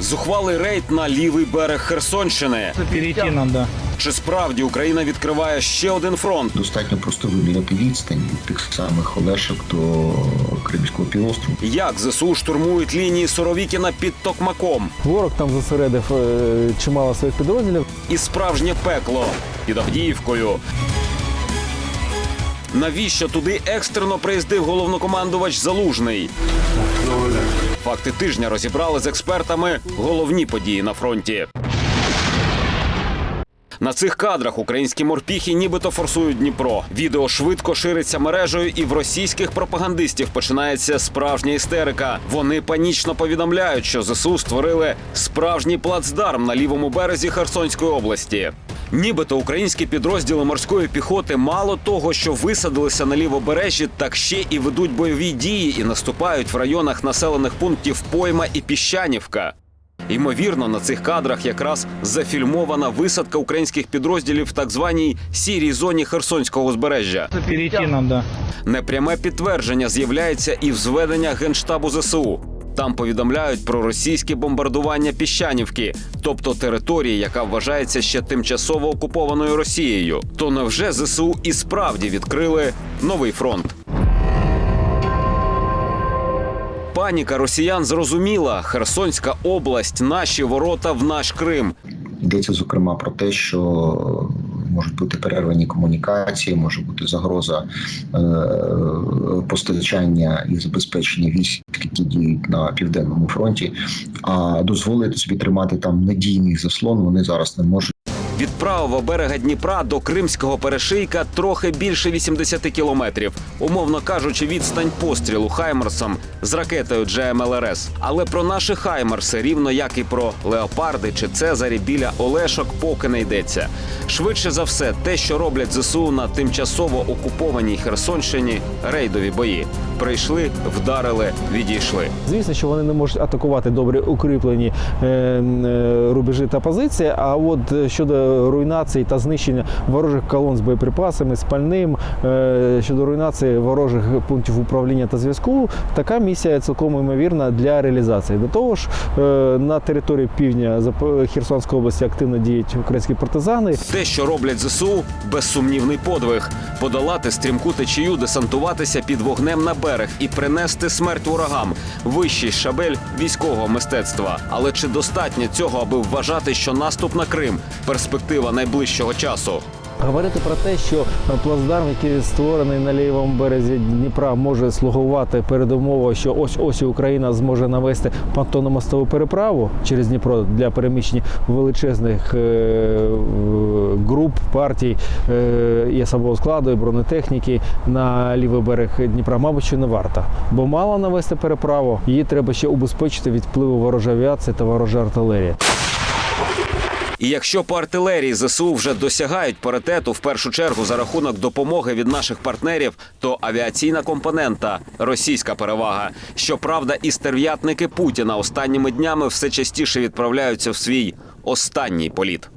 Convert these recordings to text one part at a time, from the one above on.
Зухвалий рейд на лівий берег Херсонщини. Перейти нам, да. Чи справді Україна відкриває ще один фронт? Достатньо просто виміряти відстань від тих самих Олешок до Кримського півострову. Як ЗСУ штурмують лінії Соровікіна під Токмаком? Ворог там зосередив е, чимало своїх підрозділів. І справжнє пекло під Авдіївкою. Навіщо туди екстрено приїздив головнокомандувач Залужний? Факти тижня розібрали з експертами головні події на фронті. На цих кадрах українські морпіхи нібито форсують Дніпро. Відео швидко шириться мережею, і в російських пропагандистів починається справжня істерика. Вони панічно повідомляють, що ЗСУ створили справжній плацдарм на лівому березі Херсонської області. Нібито українські підрозділи морської піхоти мало того, що висадилися на лівобережжі, так ще і ведуть бойові дії і наступають в районах населених пунктів Пойма і Піщанівка. Ймовірно, на цих кадрах якраз зафільмована висадка українських підрозділів в так званій сірій зоні Херсонського узбережжя. Перейти нам, да. Непряме підтвердження з'являється і в зведення генштабу ЗСУ. Там повідомляють про російське бомбардування Піщанівки, тобто території, яка вважається ще тимчасово окупованою Росією. То невже ЗСУ і справді відкрили новий фронт? Паніка росіян зрозуміла. Херсонська область, наші ворота в наш Крим. Йдеться зокрема про те, що можуть бути перервані комунікації, може бути загроза е, постачання і забезпечення військ, які діють на південному фронті. А дозволити собі тримати там надійний заслон вони зараз не можуть. Від правого берега Дніпра до Кримського перешийка трохи більше 80 кілометрів. Умовно кажучи, відстань пострілу Хаймерсом з ракетою GMLRS. Але про наші Хаймерси, рівно як і про леопарди чи Цезарі біля Олешок, поки не йдеться. Швидше за все, те, що роблять ЗСУ на тимчасово окупованій Херсонщині, рейдові бої. Прийшли, вдарили, відійшли. Звісно, що вони не можуть атакувати добре укріплені е, е, рубежі та позиції. А от е, щодо руйнації та знищення ворожих колон з боєприпасами, спальним, е, щодо руйнації ворожих пунктів управління та зв'язку, така місія цілком ймовірна для реалізації. До того ж, е, на території півдня Херсонської області активно діють українські партизани. Те, що роблять ЗСУ, безсумнівний подвиг подолати стрімку течію, десантуватися під вогнем на берег і принести смерть ворогам вищий шабель військового мистецтва. Але чи достатньо цього, аби вважати, що наступ на Крим перспектива найближчого часу? Говорити про те, що плацдарм, який створений на лівому березі Дніпра, може слугувати передумовою, що ось ось Україна зможе навести понтонно-мостову переправу через Дніпро для переміщення величезних е, груп партій е, і особового складу, і бронетехніки на лівий берег Дніпра, мабуть, що не варто. Бо мало навести переправу, її треба ще убезпечити від впливу ворожої авіації та ворожої артилерії. І якщо по артилерії ЗСУ вже досягають паритету в першу чергу за рахунок допомоги від наших партнерів, то авіаційна компонента російська перевага. Щоправда, і стерв'ятники Путіна останніми днями все частіше відправляються в свій останній політ.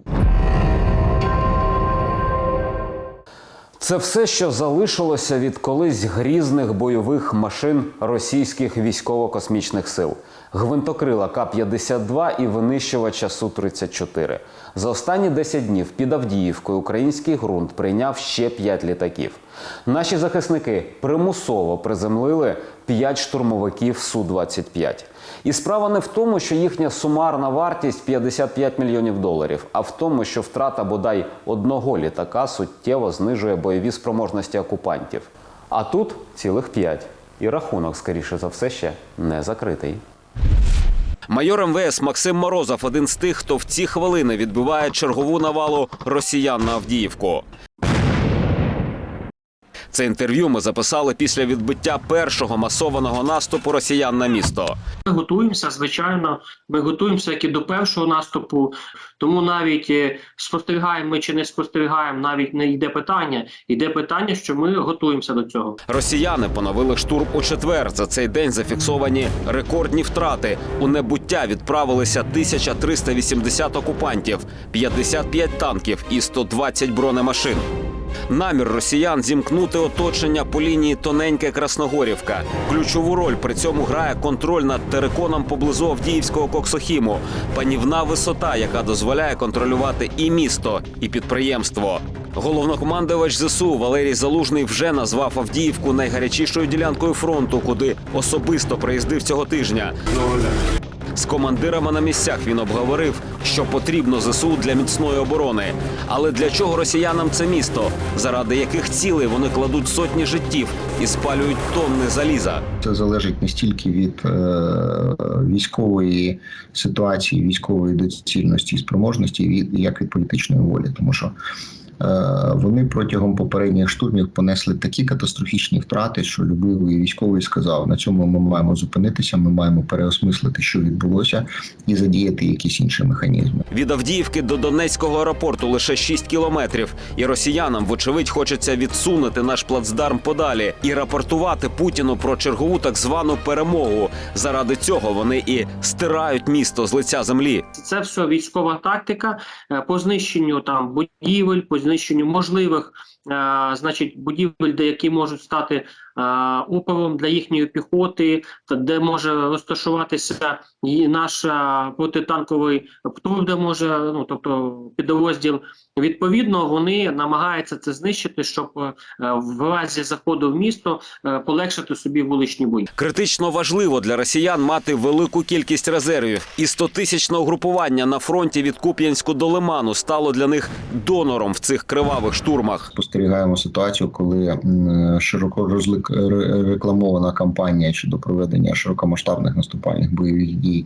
Це все, що залишилося від колись грізних бойових машин російських військово-космічних сил. Гвинтокрила К-52 і винищувача Су-34. За останні 10 днів під Авдіївкою український ґрунт прийняв ще 5 літаків. Наші захисники примусово приземлили 5 штурмовиків Су-25. І справа не в тому, що їхня сумарна вартість 55 мільйонів доларів, а в тому, що втрата бодай одного літака суттєво знижує бойові спроможності окупантів. А тут цілих 5. І рахунок, скоріше за все, ще не закритий. Майор МВС Максим Морозов один з тих, хто в ці хвилини відбиває чергову навалу росіян на Авдіївку. Це інтерв'ю ми записали після відбиття першого масованого наступу росіян на місто. Ми готуємося, звичайно. Ми готуємося як і до першого наступу. Тому навіть е, спостерігаємо ми чи не спостерігаємо, навіть не йде питання. Йде питання, що ми готуємося до цього. Росіяни поновили штурм у четвер. За цей день зафіксовані рекордні втрати. У небуття відправилися 1380 окупантів, 55 танків і 120 бронемашин. Намір росіян зімкнути оточення по лінії тоненьке Красногорівка. Ключову роль при цьому грає контроль над териконом поблизу Авдіївського коксохіму, панівна висота, яка дозволяє контролювати і місто, і підприємство. Головнокомандувач ЗСУ Валерій Залужний вже назвав Авдіївку найгарячішою ділянкою фронту, куди особисто приїздив цього тижня. З командирами на місцях він обговорив, що потрібно ЗСУ для міцної оборони. Але для чого росіянам це місто, заради яких цілей вони кладуть сотні життів і спалюють тонни заліза. Це залежить не стільки від е, військової ситуації, військової доцільності і спроможності, як від політичної волі, тому що. Е, Вони протягом попередніх штурмів понесли такі катастрофічні втрати, що любий військовий сказав: на цьому ми маємо зупинитися. Ми маємо переосмислити, що відбулося, і задіяти якісь інші механізми. Від Авдіївки до Донецького аеропорту лише 6 кілометрів. І росіянам, вочевидь, хочеться відсунути наш плацдарм подалі і рапортувати Путіну про чергову так звану перемогу. Заради цього вони і стирають місто з лиця землі. Це все військова тактика е, по знищенню там будівель, по знищенню можливих, е, значить, будівель, де які можуть стати е, опором для їхньої піхоти, де може розташуватися і наш е, протитанковий ПТУР, де може, ну тобто підрозділ. Відповідно, вони намагаються це знищити, щоб е, в разі заходу в місто е, полегшити собі вуличні бої. Критично важливо для росіян мати велику кількість резервів, і 100-тисячне угрупування на фронті від Куп'янську до Лиману стало для них донором в цих кривавих штурмах. Спостерігаємо ситуацію, коли широко рекламована кампанія щодо проведення широкомасштабних наступальних бойових дій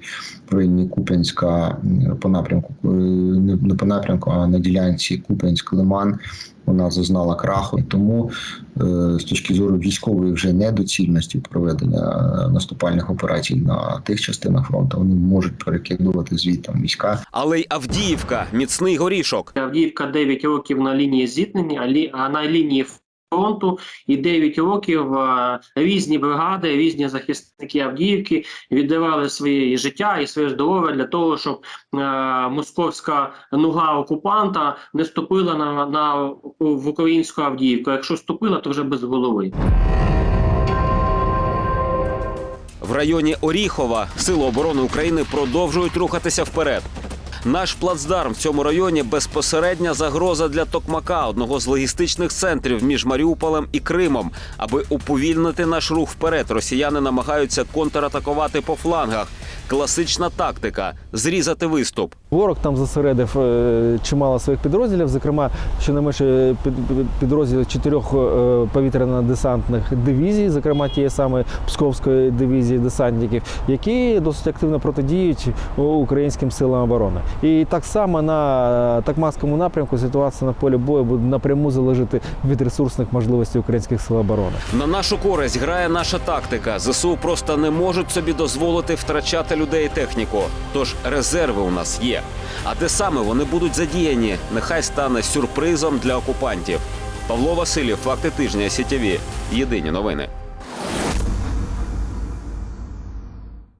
в районі Куп'янська по напрямку е, не по напрямку, а на ділянці Куп'янськ-Лиман. Вона зазнала краху, І тому е, з точки зору військової вже недоцільності проведення наступальних операцій на тих частинах фронту вони можуть перекидувати звітом війська Але й Авдіївка міцний горішок. Авдіївка 9 років на лінії зіткнення, а на лінії фронту і 9 років різні бригади, різні захисники Авдіївки віддавали своє життя і своє здоров'я для того, щоб московська нуга окупанта не ступила на, на в українську Авдіївку. Якщо ступила, то вже без голови. В районі Оріхова Сили оборони України продовжують рухатися вперед. Наш плацдарм в цьому районі безпосередня загроза для Токмака, одного з логістичних центрів між Маріуполем і Кримом. Аби уповільнити наш рух вперед, росіяни намагаються контратакувати по флангах. Класична тактика зрізати виступ. Ворог там зосередив е, чимало своїх підрозділів, зокрема, щонайменше під, під- підрозділів чотирьох е, повітряно-десантних дивізій, зокрема тієї самої Псковської дивізії десантників, які досить активно протидіють українським силам оборони. І так само на Такмацькому напрямку ситуація на полі бою буде напряму залежати від ресурсних можливостей українських сил оборони. На нашу користь грає наша тактика. ЗСУ просто не можуть собі дозволити втрачати людей і техніку. Тож резерви у нас є. А де саме вони будуть задіяні, нехай стане сюрпризом для окупантів. Павло Васильєв, факти тижня сітєві. Єдині новини.